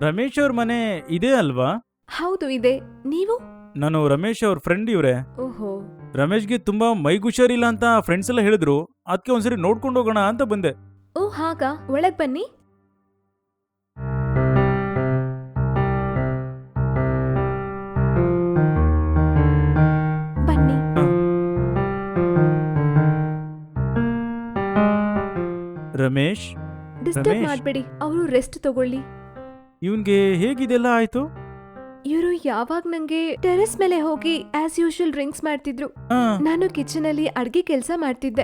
ರಮೇಶ್ ಅವ್ರ ಮನೆ ಇದೇ ಅಲ್ವಾ? ಹೌದು ಇದೆ. ನೀವು? ನಾನು ರಮೇಶ್ ಅವ್ರ ಫ್ರೆಂಡ್ ಇವ್ರೆ. ಓಹೋ. ರಮೇಶ್ಗೆ ತುಂಬಾ ಮೈಗುಷಾರಿಲ್ಲ ಅಂತ ಫ್ರೆಂಡ್ಸ್ ಎಲ್ಲ ಹೇಳಿದ್ರು. ಅದಕ್ಕೆ ಒಂದ್ಸರಿ ನೋಡ್ಕೊಂಡು ಹೋಗೋಣ ಅಂತ ಬಂದೆ. ಓ ಹಾಗಾ? ಒಳಗ್ ಬನ್ನಿ. ಬನ್ನಿ. ರಮೇಶ್? ಡಿಸ್ಟರ್ಬ್ ರಮೇಶ್. ಮಾಡ್ಬೇಡಿ. ಅವರು ರೆಸ್ಟ್ ತಗೊಳ್ಳಿ. ಇವನ್ಗೆ ಹೇಗಿದೆಲ್ಲ ಆಯ್ತು? ಇವರು ಯಾವಾಗ ನಂಗೆ ಟೆರೆಸ್ ಮೇಲೆ ಹೋಗಿ ಆಸ್ ಯೂಶುವಲ್ ಡ್ರಿಂಕ್ಸ್ ಮಾಡ್ತಿದ್ರು. ಆ, ನಾನು ಕಿಚನ್ ಅಲ್ಲಿ ಅಡ್ಗೆ ಕೆಲಸ ಮಾಡ್ತಿದ್ದೆ.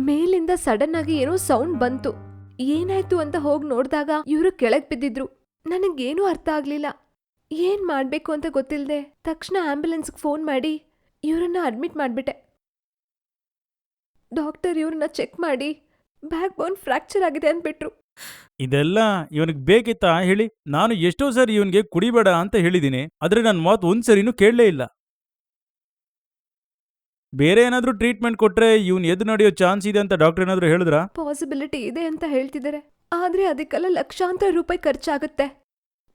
ಮೇಲಿಂದ ಸಡನ್ ಆಗಿ ಏನೋ ಸೌಂಡ್ ಬಂತು. ಏನಾಯ್ತು ಅಂತ ಹೋಗಿ ನೋಡಿದಾಗ ಇವರು ಕೆಳಗ್ ಬಿದ್ದಿದ್ರು. ನನಗೇನು ಅರ್ಥ ಆಗ್ಲಿಲ್ಲ. ಏನ್ ಮಾಡ್ಬೇಕು ಅಂತ ಗೊತ್ತಿಲ್ಲದೆ ತಕ್ಷಣ ಆಂಬ್ಯುಲೆನ್ಸ್ಗೆ ಫೋನ್ ಮಾಡಿ ಇವರನ್ನ ಅಡ್ಮಿಟ್ ಮಾಡ್ಬಿಟ್ಟೆ. ಡಾಕ್ಟರ್ ಇವ್ರನ್ನ ಚೆಕ್ ಮಾಡಿ ಬ್ಯಾಕ್ ಬೋನ್ ಫ್ರಾಕ್ಚರ್ ಆಗಿದೆ ಅಂದ್ಬಿಟ್ರು. ಇದೆಲ್ಲ ಇವನಿಗೆ ಬೇಕಿತ್ತಾ? ಹೇಳಿ, ನಾನು ಎಷ್ಟೋ ಸರಿ ಇವನಿಗೆ ಕುಡಿಬೇಡ ಅಂತ ಹೇಳಿದ್ದೀನಿ, ಆದರೆ ನನ್ನ ಮಾತು ಒಂದ್ಸರಿನೂ ಕೇಳಲೇ ಇಲ್ಲ. ಬೇರೆ ಏನಾದ್ರೂ ಟ್ರೀಟ್ಮೆಂಟ್ ಕೊಟ್ರೆ ಇವನ್ ಎದ್ದು ನಡೆಯೋ ಚಾನ್ಸ್ ಇದೆ ಅಂತ ಡಾಕ್ಟರ್ ಏನಾದ್ರೂ ಹೇಳಿದ್ರಾ? ಪಾಸಿಬಿಲಿಟಿ ಇದೆ ಅಂತ ಹೇಳ್ತಿದ್ದಾರೆ, ಆದ್ರೆ ಅದಕ್ಕೆಲ್ಲ ಲಕ್ಷಾಂತರ ರೂಪಾಯಿ ಖರ್ಚಾಗುತ್ತೆ.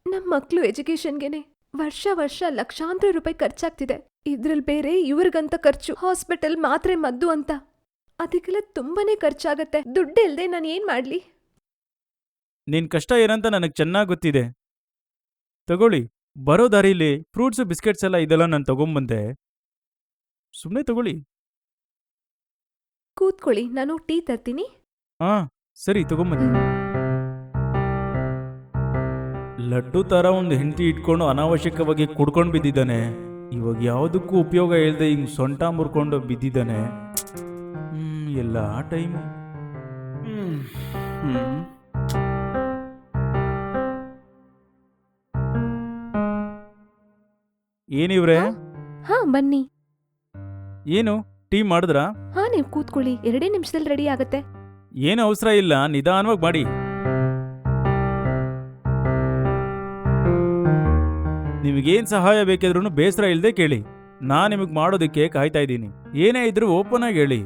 ನಮ್ಮ ಮಕ್ಕಳು ಎಜುಕೇಷನ್ಗೆನೆ ವರ್ಷ ವರ್ಷ ಲಕ್ಷಾಂತರ ರೂಪಾಯಿ ಖರ್ಚಾಗ್ತಿದೆ, ಇದ್ರಲ್ಲಿ ಬೇರೆ ಇವ್ರಿಗಂತ ಖರ್ಚು, ಹಾಸ್ಪಿಟಲ್ ಮಾತ್ರೆ ಮದ್ದು ಅಂತ. ಅದಕ್ಕೆಲ್ಲ ತುಂಬಾನೇ ಖರ್ಚಾಗತ್ತೆ. ದುಡ್ಡು ಇಲ್ದೆ ನಾನು ಏನ್ ಮಾಡ್ಲಿ? ನಿನ್ ಕಷ್ಟ ಏನಂತ ನನಗೆ ಚೆನ್ನಾಗಿ ಗೊತ್ತಿದೆ. ತಗೊಳ್ಳಿ ಬರೋ ದಾರಿಲಿ ಫ್ರೂಟ್ಸ್ ಬಿಸ್ಕೆಟ್ಸ್ ಎಲ್ಲ ಇದೆಲ್ಲ ನಾನು ತಗೊಂಬಂದೆ. ಸುಮ್ಮನೆ ತಗೊಳ್ಳಿ. ಕೂತ್ಕೊಳ್ಳಿ ನಾನು ಟೀ ತರ್ತೀನಿ. ಹಾ ಸರಿ ತಗೊಂಬನ್ನಿ. ಲಡ್ಡು ತರ ಒಂದು ಹೆಂಡತಿ ಇಟ್ಕೊಂಡು ಅನಾವಶ್ಯಕವಾಗಿ ಕುಡ್ಕೊಂಡು ಬಿದ್ದಿದ್ದಾನೆ. ಇವಾಗ ಯಾವುದಕ್ಕೂ ಉಪಯೋಗ ಇಲ್ಲದೆ ಹಿಂಗ್ ಸೊಂಟ ಮುರ್ಕೊಂಡು ಬಿದ್ದಿದ್ದಾನೆ. ಹ್ಮ್ ಎಲ್ಲ ಟೈಮು. ಹ್ಮ್. ಏನಿವ್ರೆ ಹಾ ಬನ್ನಿ. ಏನು ಟೀ ಮಾಡಿದ್ರಾ? ಹಾ ನೀವು ಕೂತ್ಕೊಳ್ಳಿ ಎರಡೇ ನಿಮಿಷದಲ್ಲಿ ರೆಡಿ ಆಗುತ್ತೆ. ಏನು ಅವಸರ ಇಲ್ಲ ನಿಧಾನವಾಗಿ ಮಾಡಿ. ನಿಮಗೇನ್ ಸಹಾಯ ಬೇಕಿದ್ರೂ ಬೇಸರ ಇಲ್ಲದೆ ಕೇಳಿ. ನಾ ನಿಮಗೆ ಮಾಡೋದಕ್ಕೆ ಕಾಯ್ತಾ ಇದ್ದೀನಿ. ಏನೇ ಇದ್ರೂ ಓಪನ್ ಆಗಿ ಹೇಳಿ.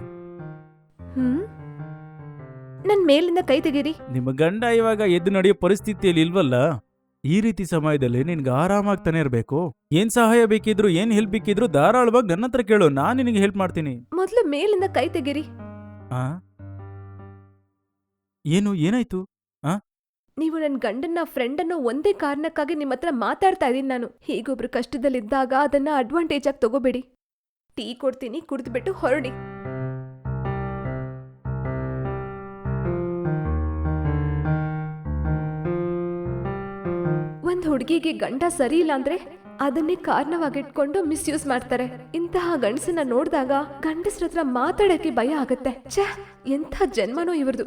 ಹ್ಮ್? ನನ್ ಮೇಲಿಂದ ಕೈ ತೆಗೀರಿ. ನಿಮ್ಮ ಗಂಡ ಇವಾಗ ಎದ್ದು ನಡೆಯೋ ಪರಿಸ್ಥಿತಿಯಲ್ಲಿ ಇಲ್ವಲ್ಲ? ಈ ರೀತಿ ಸಮಯದಲ್ಲಿ ನಿನ್ಗೆ ಆರಾಮಾಗ್ತಾನೆ ಇರಬೇಕು. ಏನ್ ಸಹಾಯ ಬೇಕಿದ್ರು ಏನ್ ಹೆಲ್ಪ್ ಬೇಕಿದ್ರು ಧಾರಾಳವಾಗಿ ನನ್ನ ಹತ್ರ ಕೇಳು ನಾನು ನಿನಗೆ ಹೆಲ್ಪ್ ಮಾಡ್ತೀನಿ. ಮೊದ್ಲು ಮೇಲಿಂದ ಕೈ ತೆಗೀರಿ. ಆ? ಏನು ಏನಾಯ್ತು? ನೀವು ನನ್ನ ಗಂಡನ್ನ ಫ್ರೆಂಡ್ ಅನ್ನೋ ಒಂದೇ ಕಾರಣಕ್ಕಾಗಿ ನಿಮ್ಮ ಹತ್ರ ಮಾತಾಡ್ತಾ ಇದ್ದೀನಿ ನಾನು. ಹೀಗೊಬ್ರು ಕಷ್ಟದಲ್ಲಿದ್ದಾಗ ಅದನ್ನ ಅಡ್ವಾಂಟೇಜ್ ಆಗಿ ತಗೋಬೇಡಿ. ಟೀ ಕೊಡ್ತೀನಿ ಕುಡಿದ್ಬಿಟ್ಟು ಹೊರಡಿ. ಒಂದ್ ಹುಡುಗಿಗೆ ಗಂಡ ಸರಿ ಇಲ್ಲ ಅಂದ್ರೆ ಅದನ್ನೇ ಕಾರಣವಾಗಿಟ್ಕೊಂಡು ಮಿಸ್ಯೂಸ್ ಮಾಡ್ತಾರೆ. ಇಂತಹ ಗಂಡಸನ್ನ ನೋಡಿದಾಗ ಗಂಡಸ್ರ ಹತ್ರ ಮಾತಾಡಕ್ಕೆ ಭಯ ಆಗತ್ತೆ. ಛೇ, ಎಂಥ ಜನ್ಮನೋ ಇವ್ರದು.